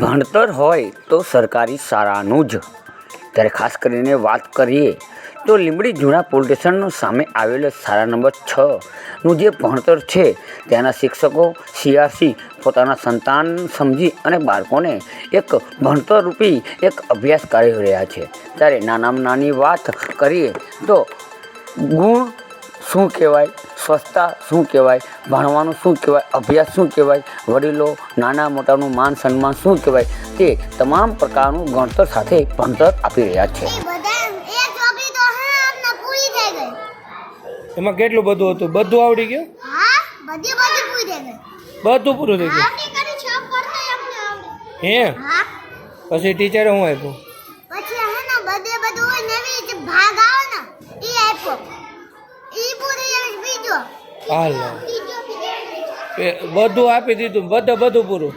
ભણતર હોય તો સરકારી શાળાનું જ. ત્યારે ખાસ કરીને વાત કરીએ તો લીંબડી જૂના પોલીસ સ્ટેશનનો સામે આવેલો શાળા નંબર છનું જે ભણતર છે, ત્યાંના શિક્ષકો સીઆરસી પોતાના સંતાન સમજી અને બાળકોને એક ભણતરરૂપી એક અભ્યાસ કરી રહ્યા છે. ત્યારે નાનામાં નાની વાત કરીએ તો ગુણ શું કહેવાય? સ્વચ્છતા શું કહેવાય? ભણવાનું શું કહેવાય? અભ્યાસ શું કહેવાય? વડીલો નાના મોટાનું માન સન્માન શું કહેવાય? તે તમામ પ્રકારનું ગણતર સાથે ભણતર આપી રહ્યા છે. એ બધા એક ચોપડી તો હા આમને પૂરી થઈ ગઈ. એમાં કેટલું બધું હતું? બધું આવડી ગયું? હા બધી બધી પૂરી થઈ ગઈ. બધું પૂરું થઈ ગયું? હે પછી ટીચરે હું આપ્યું? પછી હે ને બધે બધું હોય નવી ભાગ આવે હાલ. બધું આપી દીધું બધે બધું પૂરું.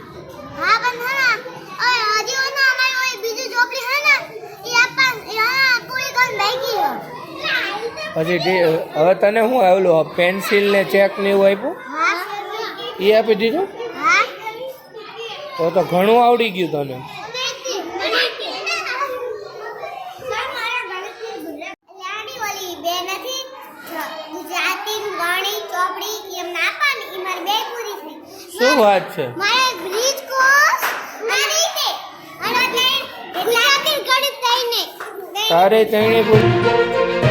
પછી હવે તને શું આવેલું પેન્સિલ ને ચેક ને એવું આપ્યું? એ આપી દીધું? તો તો ઘણું આવડી ગયું તને ગુજરાતી ગણી ચોપડી એમ ના પાને એ મારી બે પૂરી થઈ શું વાત છે? મારે બ્રિજ કોર્સ મારી તે અને તે ગુજરાતી ગણિત થઈને તારે ત્રણે પૂરું